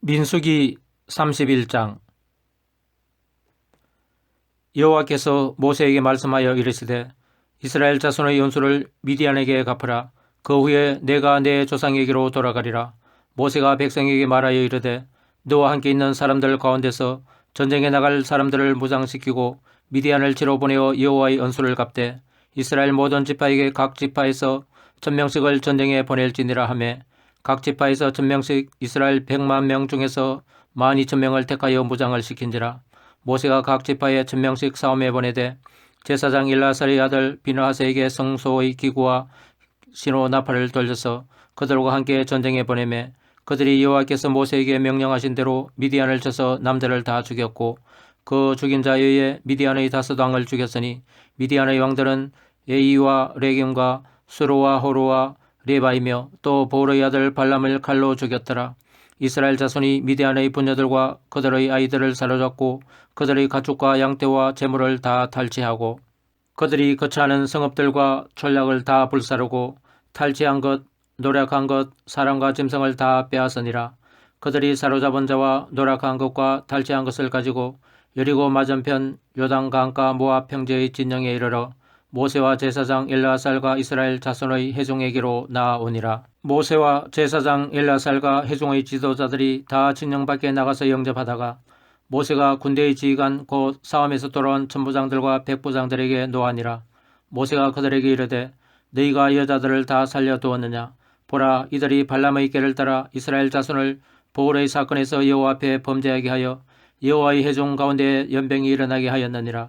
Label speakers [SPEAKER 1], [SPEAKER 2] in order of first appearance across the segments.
[SPEAKER 1] 민수기 31장. 여호와께서 모세에게 말씀하여 이르시되 이스라엘 자손의 연수를 미디안에게 갚으라. 그 후에 내가 내 조상에게로 돌아가리라. 모세가 백성에게 말하여 이르되 너와 함께 있는 사람들 가운데서 전쟁에 나갈 사람들을 무장시키고 미디안을 치러 보내어 여호와의 연수를 갚되 이스라엘 모든 지파에게 각 지파에서 천명씩을 전쟁에 보낼지니라 하매 각 지파에서 천명씩 이스라엘 백만 명 중에서 만 이천 명을 택하여 무장을 시킨지라. 모세가 각 지파에 천명씩 싸움에 보내되 제사장 일라살의 아들 비느하세에게 성소의 기구와 신호 나팔을 돌려서 그들과 함께 전쟁에 보내매 그들이 여호와께서 모세에게 명령하신 대로 미디안을 쳐서 남자를 다 죽였고 그 죽인 자에 의해 미디안의 다섯 왕을 죽였으니 미디안의 왕들은 에이와 레겜과 수로와 호로와 레바이며 또 보르의 아들 발람을 칼로 죽였더라. 이스라엘 자손이 미디안의 부녀들과 그들의 아이들을 사로잡고 그들의 가축과 양떼와 재물을 다 탈취하고 그들이 거처하는 성읍들과 전략을 다 불사르고 탈취한 것, 노력한 것, 사람과 짐승을 다 빼앗으니라. 그들이 사로잡은 자와 노력한 것과 탈취한 것을 가지고 여리고 맞은편 요단 강가 모압 평지의 진영에 이르러 모세와 제사장 엘라살과 이스라엘 자손의 회중에게로 나아오니라. 모세와 제사장 엘라살과 회중의 지도자들이 다 진영 밖에 나가서 영접하다가 모세가 군대의 지휘관 곧 싸움에서 돌아온 천부장들과 백부장들에게 노하니라. 모세가 그들에게 이르되 너희가 여자들을 다 살려두었느냐. 보라 이들이 발람의 꾀를 따라 이스라엘 자손을 보울의 사건에서 여호와 앞에 범죄하게 하여 여호와의 회중 가운데 연병이 일어나게 하였느니라.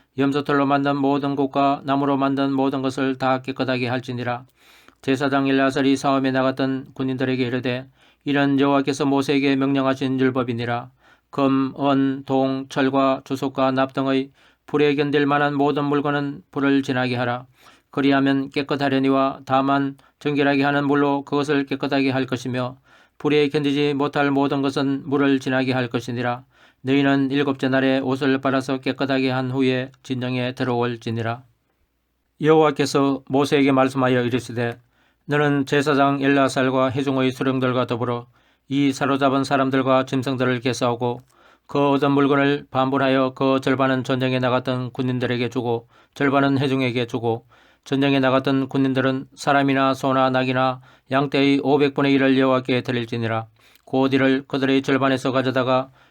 [SPEAKER 1] 염소털로 만든 모든 것과 나무로 만든 모든 것을 다 깨끗하게 할지니라. 제사장 일라살이 싸움에 나갔던 군인들에게 이르되 이런 여호와께서 모세에게 명령하신 율법이니라. 금, 은, 동, 철과 주석과 납 등의 불에 견딜 만한 모든 물건은 불을 지나게 하라. 그리하면 깨끗하려니와 다만 정결하게 하는 물로 그것을 깨끗하게 할 것이며 불에 견디지 못할 모든 것은 물을 지나게 할 것이니라. 너희는 일곱째 날에 옷을 빨아서 깨끗하게 한 후에 진정에 들어올지니라. 여호와께서 모세에게 말씀하여 이르시되 너는 제사장 엘라살과 해중의 수령들과 더불어 이 사로잡은 사람들과 짐승들을 개사하고 그 얻은 물건을 반분하여 그 절반은 전쟁에 나갔던 군인들에게 주고 절반은 해중에게 주고 전쟁에 나갔던 군인들은 사람이나 소나 낙이나 양떼의 500분의 1을 여호와께 드릴지니라. 곧 이를 그들의 절반에서 가져다가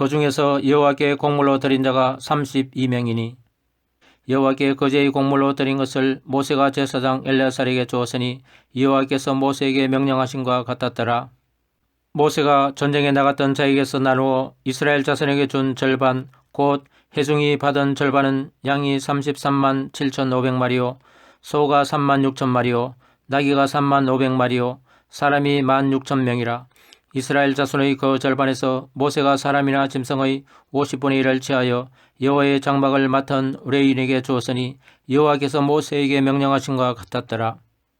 [SPEAKER 1] 그 중에서 여호와께 공물로 드린 자가 32명이니 여호와께 거제의 공물로 드린 것을 모세가 제사장 엘레살에게 주었으니 여호와께서 모세에게 명령하신 것 같았더라. 모세가 전쟁에 나갔던 자에게서 나누어 이스라엘 자손에게 준 절반 곧 해중이 받은 절반은 양이 33만 7,500마리요 소가 3만 6천 마리요 나귀가 3만 500마리요 사람이 1만 6천 명이라 이스라엘 자손의 그 절반에서 모세가 사람이나 짐승의 50분의 1을 취하여 여호와의 장막을 맡은 레인에게 주었으니 여호와께서 모세에게 명령하신 것 같았더라.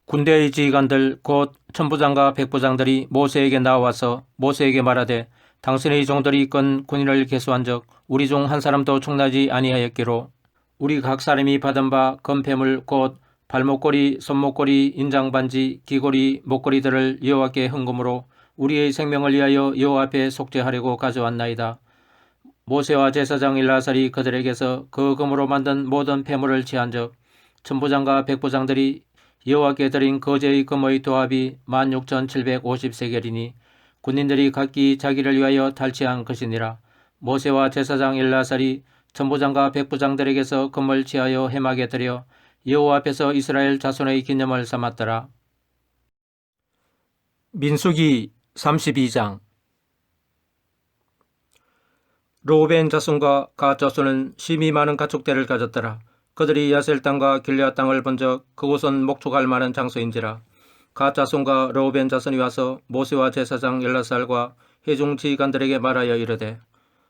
[SPEAKER 1] 군대의 지휘관들 곧 천부장과 백부장들이 모세에게 나와서 모세에게 말하되 당신의 종들이 이끈 군인을 개수한 적 우리 중 한 사람도 총나지 아니하였기로 우리 각 사람이 받은 바 건폐물 곧 발목걸이, 손목걸이, 인장반지, 귀걸이, 목걸이들을 여호와께 헌금으로 우리의 생명을 위하여 여호와 앞에 속죄하려고 가져왔나이다. 모세와 제사장 일라살이 그들에게서 그 금으로 만든 모든 폐물을 취한즉 천부장과 백부장들이 여호와께 드린 거제의 금의 도합이 16,750세겔이니 군인들이 각기 자기를 위하여 탈취한 것이니라. 모세와 제사장 일라살이 천부장과 백부장들에게서 금을 취하여 해막에 드려 여호와 앞에서 이스라엘 자손의 기념을 삼았더라. 민수기 32장 로벤 자손과 가 자손은 심히 많은 가축대를 가졌더라. 그들이 야셀 땅과 길앗 땅을 본적 그곳은 목축할 만한 장소인지라. 가 자손과 로벤 자손이 와서 모세와 제사장 엘라살과 회중 지휘관들에게 말하여 이르되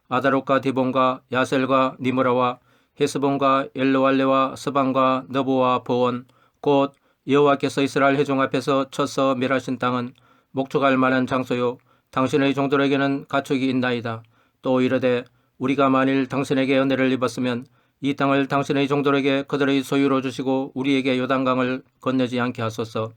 [SPEAKER 1] 아다롯과 디본과 야셀과 니므라와 헤스본과 엘로알레와 스방과 너보와 보원 곧 여호와께서 이스라엘 회중 앞에서 쳐서 멸하신 땅은 목축할 만한 장소요 당신의 종들에게는 가축이 있나이다. 또 이르되 우리가 만일 당신에게 은혜를 입었으면 이 땅을 당신의 종들에게 그들의 소유로 주시고 우리에게 요단강을 건네지 않게 하소서.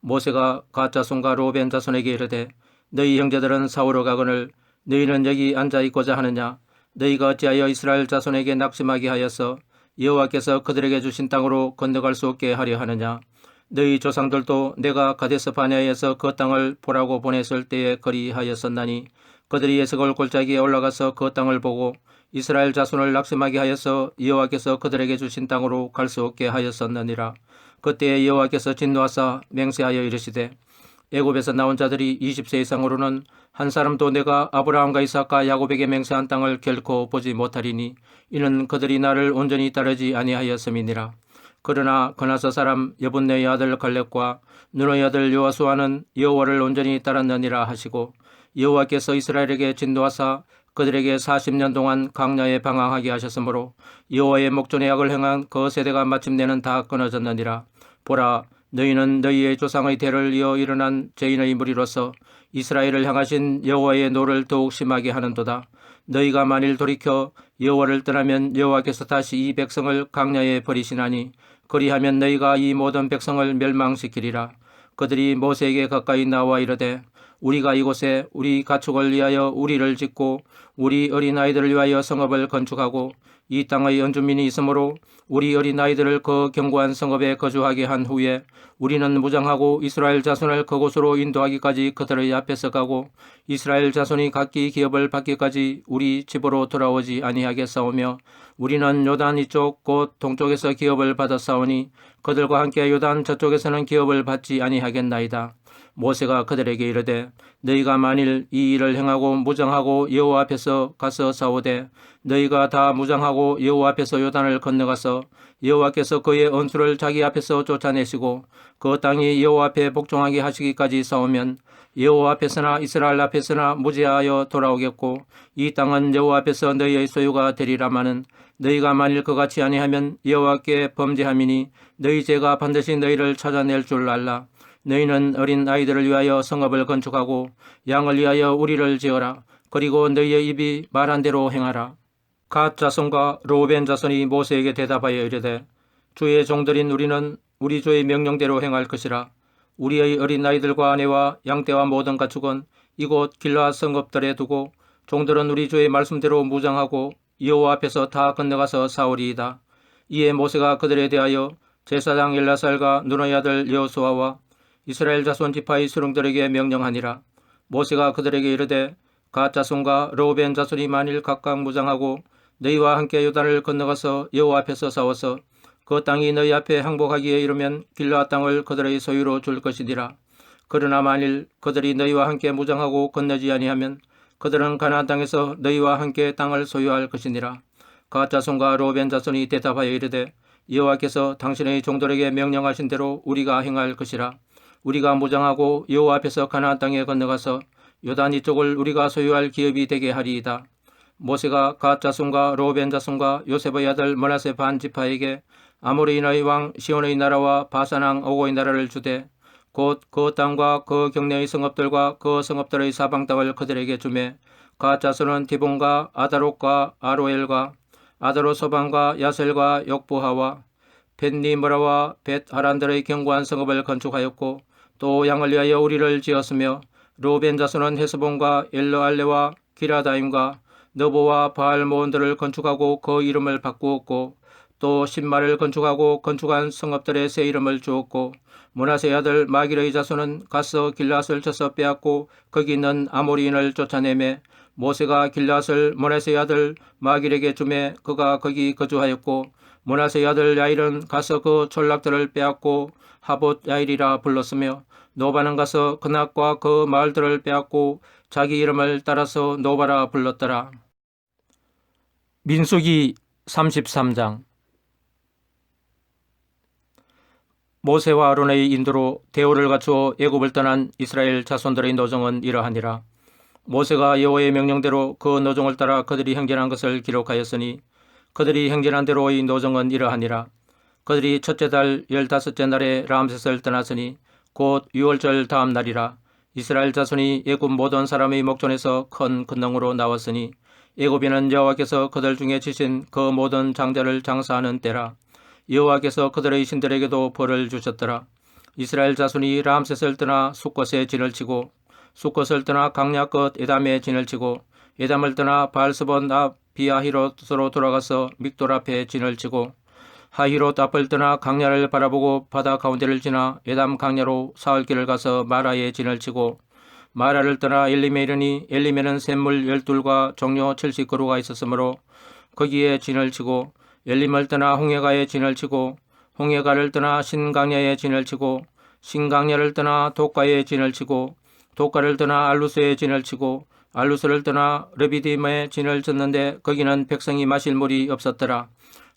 [SPEAKER 1] 모세가 갓 자손과 로벤 자손에게 이르되 너희 형제들은 사우러 가거늘 너희는 여기 앉아 있고자 하느냐 너희가 어찌하여 이스라엘 자손에게 낙심하게 하여서 여호와께서 그들에게 주신 땅으로 건너갈 수 없게 하려 하느냐 너희 조상들도 내가 가데스 바냐에서 그 땅을 보라고 보냈을 때에 거리하였었나니 그들이 에스골 골짜기에 올라가서 그 땅을 보고 이스라엘 자손을 낙심하게 하여서 여호와께서 그들에게 주신 땅으로 갈 수 없게 하였었느니라. 그때에 여호와께서 진노하사 맹세하여 이르시되 애굽에서 나온 자들이 20세 이상으로는 한 사람도 내가 아브라함과 이삭과 야곱에게 맹세한 땅을 결코 보지 못하리니 이는 그들이 나를 온전히 따르지 아니하였음이니라. 그러나 그나서 사람 여분네의 아들 갈렙과 누노의 아들 요아수아는 여호와를 온전히 따랐느니라 하시고 여호와께서 이스라엘에게 진도하사 그들에게 40년 동안 강야에 방황하게 하셨으므로 여호와의 목전의 약을 행한 그 세대가 마침내는 다 끊어졌느니라. 보라 너희는 너희의 조상의 대를 이어 일어난 죄인의 무리로서 이스라엘을 향하신 여호와의 노를 더욱 심하게 하는도다. 너희가 만일 돌이켜 여호와를 떠나면 여호와께서 다시 이 백성을 강야에 버리시나니 그리하면 너희가 이 모든 백성을 멸망시키리라. 그들이 모세에게 가까이 나와 이르되 우리가 이곳에 우리 가축을 위하여 우리를 짓고 우리 어린아이들을 위하여 성읍을 건축하고 이 땅의 연주민이 있으므로 우리 어린아이들을 그 견고한 성읍에 거주하게 한 후에 우리는 무장하고 이스라엘 자손을 그곳으로 인도하기까지 그들의 앞에서 가고 이스라엘 자손이 각기 기업을 받기까지 우리 집으로 돌아오지 아니하겠사오며 우리는 요단 이쪽 곧 동쪽에서 기업을 싸우니 그들과 함께 요단 저쪽에서는 기업을 받지 아니하겠나이다. 모세가 그들에게 이르되 너희가 만일 이 일을 행하고 무장하고 여호와 앞에서 가서 싸우되 너희가 다 무장하고 여호와 앞에서 요단을 건너가서 여호와께서 그의 언수를 자기 앞에서 쫓아내시고 그 땅이 여호와 앞에 복종하게 하시기까지 싸우면 여호와 앞에서나 이스라엘 앞에서나 무죄하여 돌아오겠고 이 땅은 여호와 앞에서 너희의 소유가 되리라마는 너희가 만일 그같이 아니하면 여호와께 범죄함이니 너희 죄가 반드시 너희를 찾아낼 줄 알라. 너희는 어린 아이들을 위하여 성읍을 건축하고 양을 위하여 우리를 지어라. 그리고 너희의 입이 말한 대로 행하라. 갓 자손과 로벤 자손이 모세에게 대답하여 이르되 주의 종들인 우리는 우리 주의 명령대로 행할 것이라. 우리의 어린 아이들과 아내와 양떼와 모든 가축은 이곳 길라 성읍들에 두고 종들은 우리 주의 말씀대로 무장하고 여호와 앞에서 다 건너가서 싸우리이다. 이에 모세가 그들에 대하여 제사장 엘라살과 누나의 아들 여호수아와 이스라엘 자손 지파의 수령들에게 명령하니라. 모세가 그들에게 이르되 갓 자손과 로벤 자손이 만일 각각 무장하고 너희와 함께 요단을 건너가서 여호와 앞에서 싸워서 그 땅이 너희 앞에 항복하기에 이르면 길라 땅을 그들의 소유로 줄 것이니라. 그러나 만일 그들이 너희와 함께 무장하고 건너지 아니하면 그들은 가나안 땅에서 너희와 함께 땅을 소유할 것이니라. 갓 자손과 로벤 자손이 대답하여 이르되 여호와께서 당신의 종들에게 명령하신 대로 우리가 행할 것이라. 우리가 무장하고 여호와 앞에서 가나안 땅에 건너가서 요단 이쪽을 우리가 소유할 기업이 되게 하리이다. 모세가 갓 자손과 로벤 자손과 요셉의 아들 머나세 반 지파에게 아모리인의 왕 시온의 나라와 바산왕 오고의 나라를 주되 곧 그 땅과 그 경내의 성읍들과 그 성읍들의 사방 땅을 그들에게 주매 갓 자손은 디본과 아다롯과 아로엘과 아다롯 소방과 야셀과 역부하와 벳니므라와 벳하란들의 견고한 성읍을 건축하였고 또 양을 위하여 우리를 지었으며 루벤 자손은 헤스본과 엘르알레와 기라다임과 너보와 바알모온들을 건축하고 그 이름을 바꾸었고 또 신마를 건축하고 건축한 성읍들의 새 이름을 주었고 문하세 아들 마길의 자손은 가서 길랏을 쳐서 빼앗고 거기 있는 아모리인을 쫓아내매 모세가 길랏을 문하세 아들 마길에게 주매 그가 거기 거주하였고 문하세 아들 야일은 가서 그 전락들을 빼앗고 하봇 야일이라 불렀으며 노바는 가서 그낙과 그 마을들을 빼앗고 자기 이름을 따라서 노바라 불렀더라. 민수기 33장 모세와 아론의 인도로 대오를 갖추어 애굽을 떠난 이스라엘 자손들의 노정은 이러하니라. 모세가 여호와의 명령대로 그 노정을 따라 그들이 행진한 것을 기록하였으니 그들이 행진한 대로 의 노정은 이러하니라. 그들이 첫째 달 열다섯째 날에 람셋을 떠났으니 곧 유월절 다음 날이라. 이스라엘 자손이 애굽 모든 사람의 목전에서 큰 근능으로 나왔으니 애굽에는 여호와께서 그들 중에 지신 그 모든 장자를 장사하는 때라. 여호와께서 그들의 신들에게도 벌을 주셨더라. 이스라엘 자손이 람셋을 떠나 숫것에 진을 치고 숫것을 떠나 끝 에담에 진을 치고 에담을 떠나 바알스본 앞 비아히롯으로 돌아가서 믹돌 앞에 진을 치고 하히롯 앞을 떠나 강야를 바라보고 바다 가운데를 지나 에담 강야로 사흘길을 가서 마라에 진을 치고 마라를 떠나 엘림에 이르니 엘림에는 샘물 열둘과 종료 칠십 그루가 있었으므로 거기에 진을 치고 엘림을 떠나 홍해가에 진을 치고 홍해가를 떠나 신강야에 진을 치고 신강야를 떠나 독가에 진을 치고 독가를 떠나 알루스에 진을 치고 알루스를 떠나 르비딤에 진을 쳤는데 거기는 백성이 마실 물이 없었더라.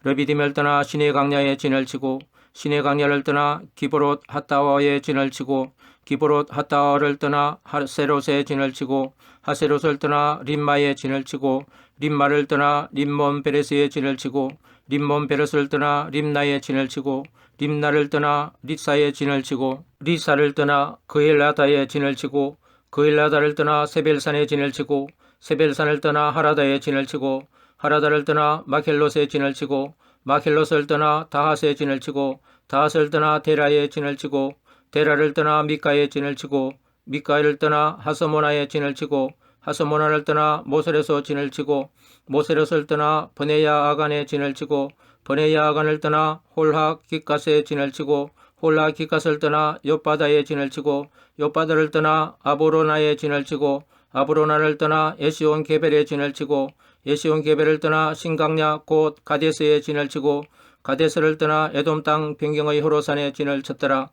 [SPEAKER 1] 르비딤을 떠나 시내 강야에 진을 치고 시내 강야를 떠나 기브롯 핫다와에 진을 치고 기브롯 핫다와를 떠나 하세롯에 진을 치고 하세롯을 떠나 림마에 진을 치고 림마를 떠나 림몬 베레스에 진을 치고 림몬 베레스를 떠나 림나에 진을 치고 림나를 떠나 리사에 진을 치고 리사를 떠나 그엘라다에 진을 치고 그엘라다를 떠나 세벨산에 진을 치고 세벨산을 떠나 하라다에 진을 치고 하라다를 떠나 마켈롯에 진을 치고 마켈롯을 떠나 다하스에 진을 치고 다하스를 떠나 데라에 진을 치고 데라를 떠나 미카에 진을 치고 미카를 떠나 하스모나에 진을 치고 하스모나를 떠나 모셀에서 진을 치고 모셀에서 떠나 버네야 아간에 진을 치고 버네야 아간을 떠나 홀하 기가스에 진을 치고 홀라 기갓을 떠나 옆바다에 진을 치고 옆바다를 떠나 아보로나에 진을 치고 아브로나를 떠나 에시온 게벨에 진을 치고 에시온 게벨을 떠나 신강야 곧 가데스에 진을 치고 가데스를 떠나 에돔 땅 변경의 호로산에 진을 쳤더라.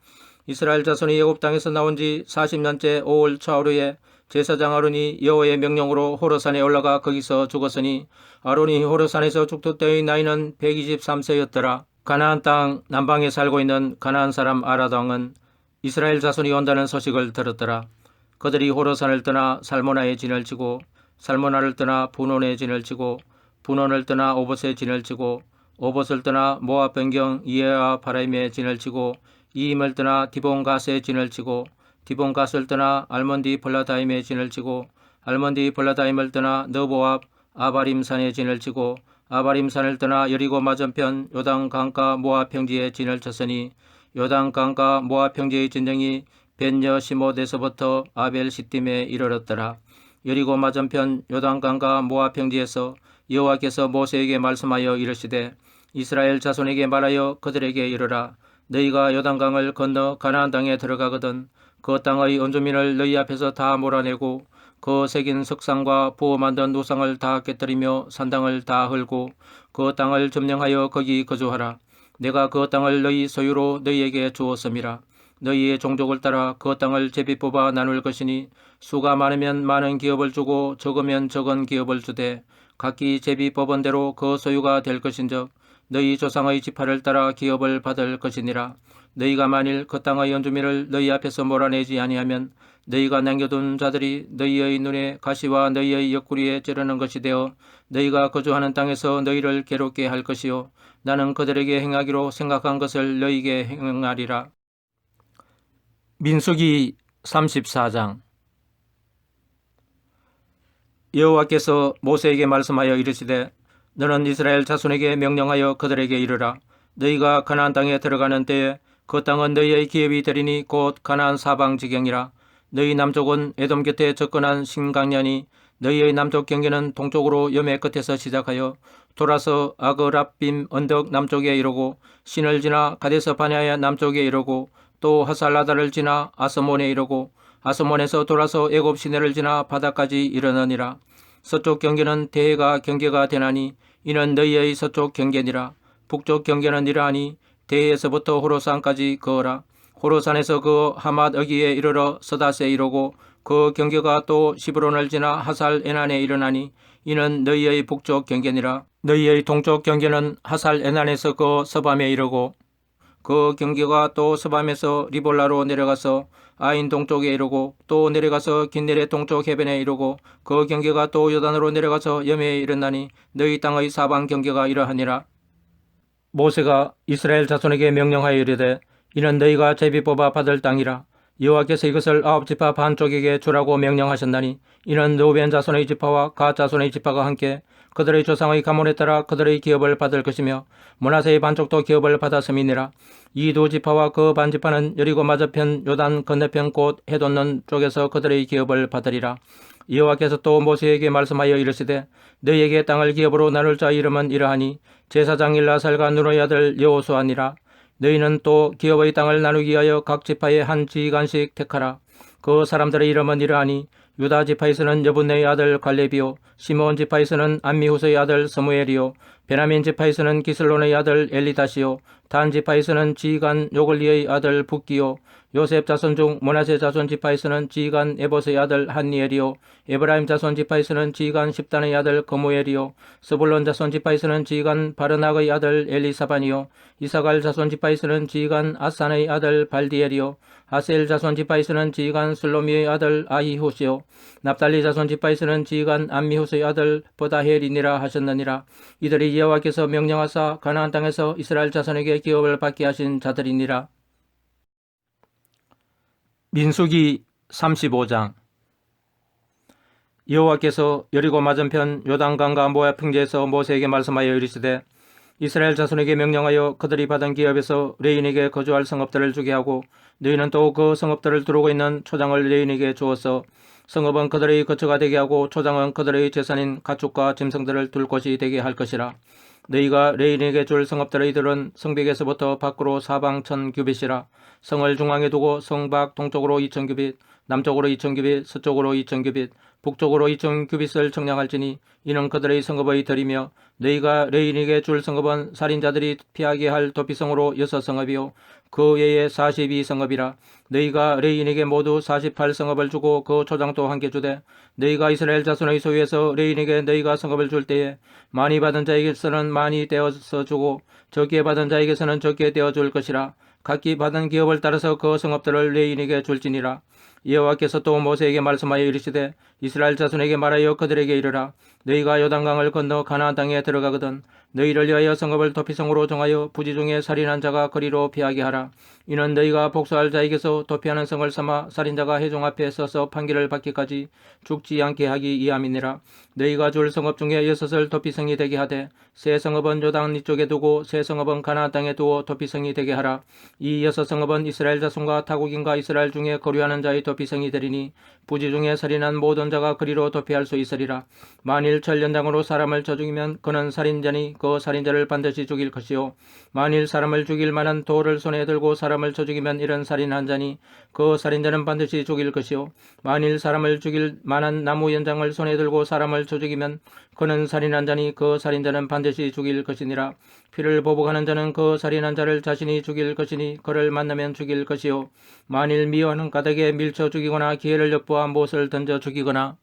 [SPEAKER 1] 이스라엘 자손이 애굽 땅에서 나온 지 40년째 5월 차오르에 제사장 아론이 여호와의 명령으로 호로산에 올라가 거기서 죽었으니 아론이 호로산에서 죽을 때의 나이는 123세였더라. 가나안 땅 남방에 살고 있는 가나안 사람 아라당은 이스라엘 자손이 온다는 소식을 들었더라. 그들이 호로산을 떠나 살모나에 진을 치고 살모나를 떠나 분원에 진을 치고 분원을 떠나 오봇에 진을 치고 오봇을 떠나 모압 변경 이에와 바라임에 진을 치고 이임을 떠나 디본가스에 진을 치고 디본가스를 떠나 알몬디 벌라다임에 진을 치고 알몬디 벌라다임을 떠나 너보압 아바림산에 진을 치고 아바림산을 떠나 여리고 맞은편 요단 강가 모압 평지에 진을 쳤으니 요단 강가 모압 평지의 진정이 벤여 시못에서부터 아벨 시딤에 이르렀더라. 여리고 맞은편 요단 강가 모압 평지에서 여호와께서 모세에게 말씀하여 이르시되 이스라엘 자손에게 말하여 그들에게 이르라 너희가 요단강을 건너 가나안 땅에 들어가거든 그 땅의 원주민을 너희 앞에서 다 몰아내고 그 새긴 석상과 부어 만든 우상을 다 깨뜨리며 산당을 다 헐고 그 땅을 점령하여 거기 거주하라. 내가 그 땅을 너희 소유로 너희에게 주었음이라. 너희의 종족을 따라 그 땅을 제비 뽑아 나눌 것이니 수가 많으면 많은 기업을 주고 적으면 적은 기업을 주되 각기 제비 뽑은 대로 그 소유가 될 것인즉 너희 조상의 지파를 따라 기업을 받을 것이니라. 너희가 만일 그 땅의 연주민을 너희 앞에서 몰아내지 아니하면 너희가 남겨둔 자들이 너희의 눈에 가시와 너희의 옆구리에 찌르는 것이 되어 너희가 거주하는 땅에서 너희를 괴롭게 할 것이요. 나는 그들에게 행하기로 생각한 것을 너희에게 행하리라. 민수기 34장. 여호와께서 모세에게 말씀하여 이르시되 너는 이스라엘 자손에게 명령하여 그들에게 이르라. 너희가 가나안 땅에 들어가는 때에 그 땅은 너희의 기업이 되리니 곧 가나안 사방 지경이라 너희 남쪽은 에돔 곁에 접근한 신강년이 너희의 남쪽 경계는 동쪽으로 염해 끝에서 시작하여 돌아서 아그랍빔 언덕 남쪽에 이르고 신을 지나 가데스 바냐의 남쪽에 이르고 또 하살라다를 지나 아스몬에 이르고 아스몬에서 돌아서 애굽 시내를 지나 바다까지 이르느니라. 서쪽 경계는 대해가 경계가 되나니 이는 너희의 서쪽 경계니라. 북쪽 경계는 이러하니 대해에서부터 호로산까지 그어라 호로산에서 그 하맛 어기에 이르러 서다스에 이르고 그 경계가 또 시브론을 지나 하살 에난에 이르나니 이는 너희의 북쪽 경계니라. 너희의 동쪽 경계는 하살 에난에서 그 서밤에 이르고 그 경계가 또 서밤에서 리볼라로 내려가서 아인 동쪽에 이르고 또 내려가서 긴네레 동쪽 해변에 이르고 그 경계가 또 요단으로 내려가서 염해에 이르나니 너희 땅의 사방 경계가 이러하니라. 모세가 이스라엘 자손에게 명령하여 이르되 이는 너희가 제비 뽑아 받을 땅이라. 여호와께서 이것을 아홉 지파 반쪽에게 주라고 명령하셨나니 이는 노벤 자손의 지파와 가 자손의 지파가 함께 그들의 조상의 가문에 따라 그들의 기업을 받을 것이며 문하세의 반쪽도 기업을 받았음이니라. 이 두 지파와 그 반지파는 여리고 맞은편 요단 건너편 곧 해돋는 쪽에서 그들의 기업을 받으리라. 여호와께서 또 모세에게 말씀하여 이르시되 너희에게 땅을 기업으로 나눌 자 이름은 이러하니 제사장 일라살과 누노의 아들 여호수아니라 너희는 또 기업의 땅을 나누기 위하여 각 지파의 한 지간씩 택하라. 그 사람들의 이름은 이러하니 유다 지파에서는 여분네의 아들 갈렙이요 시몬 지파에서는 안미후스의 아들 스무엘이요 베냐민 지파에서는 기슬론의 아들 엘리다시요 단 지파에서는 지간 요글리의 아들 북기요 요셉 자손 중 모나세 자손 지파에서는 지간 에봇의 아들 한니엘이요 에브라임 자손 지파에서는 지간 십단의 아들 거무엘이요 스불론 자손 지파에서는 지간 바르낙의 아들 엘리사반이요 이사갈 자손 지파에서는 지간 아산의 아들 발디엘이요 아셀 자손 지파에서는 지간 슬로미의 아들 아히후시요 납달리 자손 지파에서는 지간 안미후스의 아들 보다헬이니라 하셨느니라. 이들이 여호와께서 명령하사 가나안 땅에서 이스라엘 자손에게 기업을 받게 하신 자들이니라. 민수기 35장. 여호와께서 여리고 맞은편 요단강과 모압 평지에서 모세에게 말씀하여 이르시되 이스라엘 자손에게 명령하여 그들이 받은 기업에서 레인에게 거주할 성읍들을 주게 하고 너희는 또 그 성읍들을 두르고 있는 초장을 레인에게 주어서 성읍은 그들의 거처가 되게 하고 초장은 그들의 재산인 가축과 짐승들을 둘 곳이 되게 할 것이라. 너희가 레인에게 줄 성읍들의 들은 성벽에서부터 밖으로 사방 천 규빗이라. 성을 중앙에 두고 성밖 동쪽으로 이천 규빗 남쪽으로 이천 규빗 서쪽으로 이천 규빗 북쪽으로 이천 규빗을 청량할지니 이는 그들의 성읍의 들이며 너희가 레인에게 줄 성읍은 살인자들이 피하게 할 도피성으로 여섯 성읍이요. 그 외에 사십이 성읍이라 너희가 레인에게 모두 사십팔 성읍을 주고 그 초장도 함께 주되 너희가 이스라엘 자손의 소유에서 레인에게 너희가 성읍을 줄 때에 많이 받은 자에게서는 많이 떼어서 주고 적게 받은 자에게서는 적게 떼어 줄 것이라 각기 받은 기업을 따라서 그 성읍들을 레인에게 줄지니라 여호와께서 또 모세에게 말씀하여 이르시되 이스라엘 자손에게 말하여 그들에게 이르라 너희가 요단강을 건너 가나안 땅에 들어가거든 너희를 위하여 성읍을 도피성으로 정하여 부지 중에 살인한 자가 거리로 피하게 하라. 이는 너희가 복수할 자에게서 도피하는 성을 삼아 살인자가 회중 앞에 서서 판결을 받기까지 죽지 않게 하기 이함이니라. 너희가 줄 성읍 중에 여섯을 도피성이 되게 하되 새 성읍은 요단 이쪽에 두고 새 성읍은 가나안 땅에 두어 도피성이 되게 하라. 이 여섯 성읍은 이스라엘 자손과 타국인과 이스라엘 중에 거류하는 자의 도피성이 되리니 부지 중에 살인한 모든 자가 그리로 도피할 수 있으리라. 만일 천련장으로 사람을 쳐 죽이면 그는 살인자니 그 살인자를 반드시 죽일 것이요. 만일 사람을 죽일 만한 돌을 손에 들고 사람을 쳐 죽이면 이런 살인한 자니 그 살인자는 반드시 죽일 것이요. 만일 사람을 죽일 만한 나무 연장을 손에 들고 사람을 쳐 죽이면 그는 살인한 자니 그 살인자는 반드시 죽일 것이니라. 피를 보복하는 자는 그 살인한 자를 자신이 죽일 것이니 그를 만나면 죽일 것이요. 만일 미워하는 까닭에 밀쳐 죽이거나 기회를 엿보아 못을 던져 죽이거나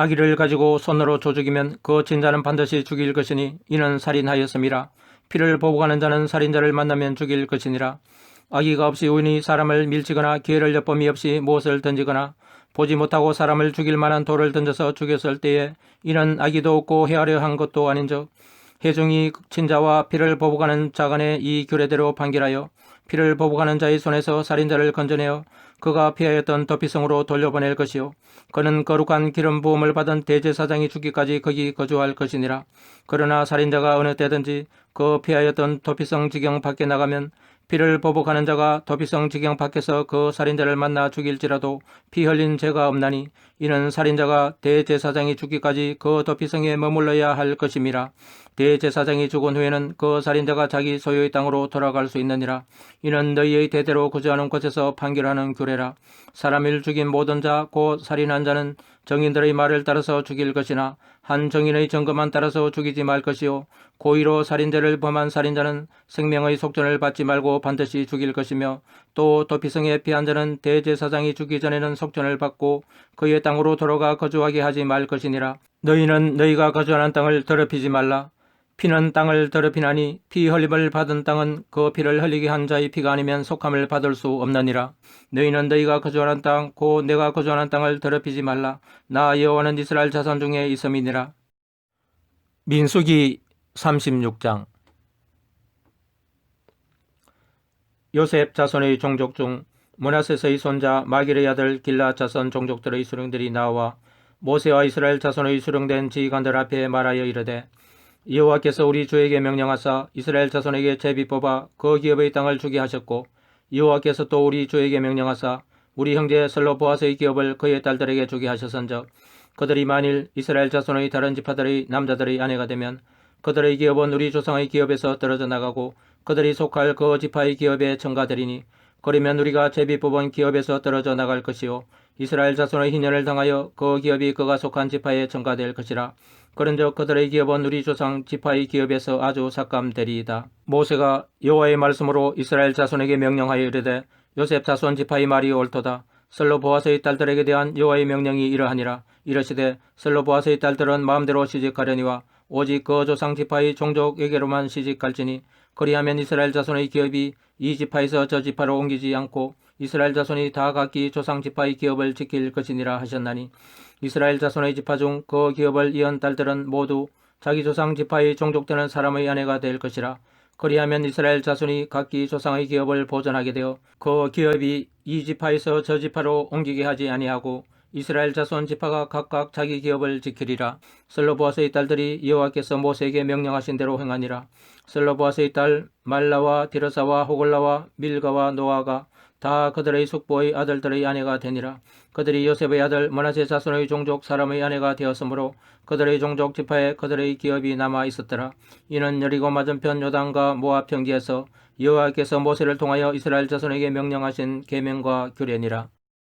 [SPEAKER 1] 아기를 가지고 손으로 쳐 죽이면 그 진자는 반드시 죽일 것이니 이는 살인하였음이라 피를 보복하는 자는 살인자를 만나면 죽일 것이니라. 아기가 없이 우연히 사람을 밀치거나 기회를 엿봄이 없이 못을 던지거나 보지 못하고 사람을 죽일 만한 돌을 던져서 죽였을 때에 이는 아기도 없고 헤아려 한 것도 아닌즉 해중이 친자와 피를 보복하는 자간의 이 규례대로 판결하여 피를 보복하는 자의 손에서 살인자를 건져내어 그가 피하였던 도피성으로 돌려보낼 것이요. 그는 거룩한 기름 부음을 받은 대제사장이 죽기까지 거기 거주할 것이니라. 그러나 살인자가 어느 때든지 그 피하였던 도피성 지경 밖에 나가면 피를 보복하는 자가 도피성 지경 밖에서 그 살인자를 만나 죽일지라도 피 흘린 죄가 없나니 이는 살인자가 대제사장이 죽기까지 그 도피성에 머물러야 할 것임이라. 대제사장이 죽은 후에는 그 살인자가 자기 소유의 땅으로 돌아갈 수 있느니라. 이는 너희의 대대로 거주하는 곳에서 판결하는 규례라. 사람을 죽인 모든 자 곧 살인한 자는 정인들의 말을 따라서 죽일 것이나 한 정인의 증거만 따라서 죽이지 말 것이요. 고의로 살인죄를 범한 살인자는 생명의 속전을 받지 말고 반드시 죽일 것이며 또 도피성에 피한 자는 대제사장이 죽기 전에는 속전을 받고 그의 땅으로 돌아가 거주하게 하지 말 것이니라. 너희는 너희가 거주하는 땅을 더럽히지 말라 피는 땅을 더럽히나니 피 흘림을 받은 땅은 그 피를 흘리게 한 자의 피가 아니면 속함을 받을 수 없느니라. 너희는 너희가 거주하는 땅, 곧 내가 거주하는 땅을 더럽히지 말라. 나 여호와는 이스라엘 자손 중에 있음이니라. 민수기 36장 요셉 자손의 종족 중 모나세스의 손자 마길의 아들 길라 자손 종족들의 수령들이 나와 모세와 이스라엘 자손의 수령된 지휘관들 앞에 말하여 이르되 여호와께서 우리 주에게 명령하사 이스라엘 자손에게 제비 뽑아 그 기업의 땅을 주게 하셨고 여호와께서 또 우리 주에게 명령하사 우리 형제 슬로보아스의 기업을 그의 딸들에게 주게 하셨은즉 그들이 만일 이스라엘 자손의 다른 지파들의 남자들의 아내가 되면 그들의 기업은 우리 조상의 기업에서 떨어져 나가고 그들이 속할 그 지파의 기업에 청가되리니 그러면 우리가 제비 뽑은 기업에서 떨어져 나갈 것이요 이스라엘 자손의 희년을 당하여 그 기업이 그가 속한 지파에 청가될 것이라 그런즉 그들의 기업은 우리 조상 지파의 기업에서 아주 삭감되리이다. 모세가 여호와의 말씀으로 이스라엘 자손에게 명령하여 이르되 요셉 자손 지파의 말이 옳도다. 슬로보아스의 딸들에게 대한 여호와의 명령이 이러하니라. 이르시되 슬로보아스의 딸들은 마음대로 시집가려니와 오직 그 조상 지파의 종족에게로만 시집갈지니 그리하면 이스라엘 자손의 기업이 이 지파에서 저 지파로 옮기지 않고 이스라엘 자손이 다 각기 조상 지파의 기업을 지킬 것이니라 하셨나니 이스라엘 자손의 지파 중 그 기업을 이은 딸들은 모두 자기 조상 지파의 종족되는 사람의 아내가 될 것이라 그리하면 이스라엘 자손이 각기 조상의 기업을 보존하게 되어 그 기업이 이 지파에서 저 지파로 옮기게 하지 아니하고 이스라엘 자손 지파가 각각 자기 기업을 지키리라. 슬로보아스의 딸들이 여호와께서 모세에게 명령하신 대로 행하니라. 슬로보아스의 딸 말라와 디르사와 호글라와 밀가와 노아가 다 그들의 숙부의 아들들의 아내가 되니라. 그들이 요셉의 아들 머나세 자손의 종족 사람의 아내가 되었으므로 그들의 종족 지파에 그들의 기업이 남아 있었더라. 이는 여리고 맞은편 요단과 모압 평지에서 여호와께서 모세를 통하여 이스라엘 자손에게 명령하신 계명과 규례니라.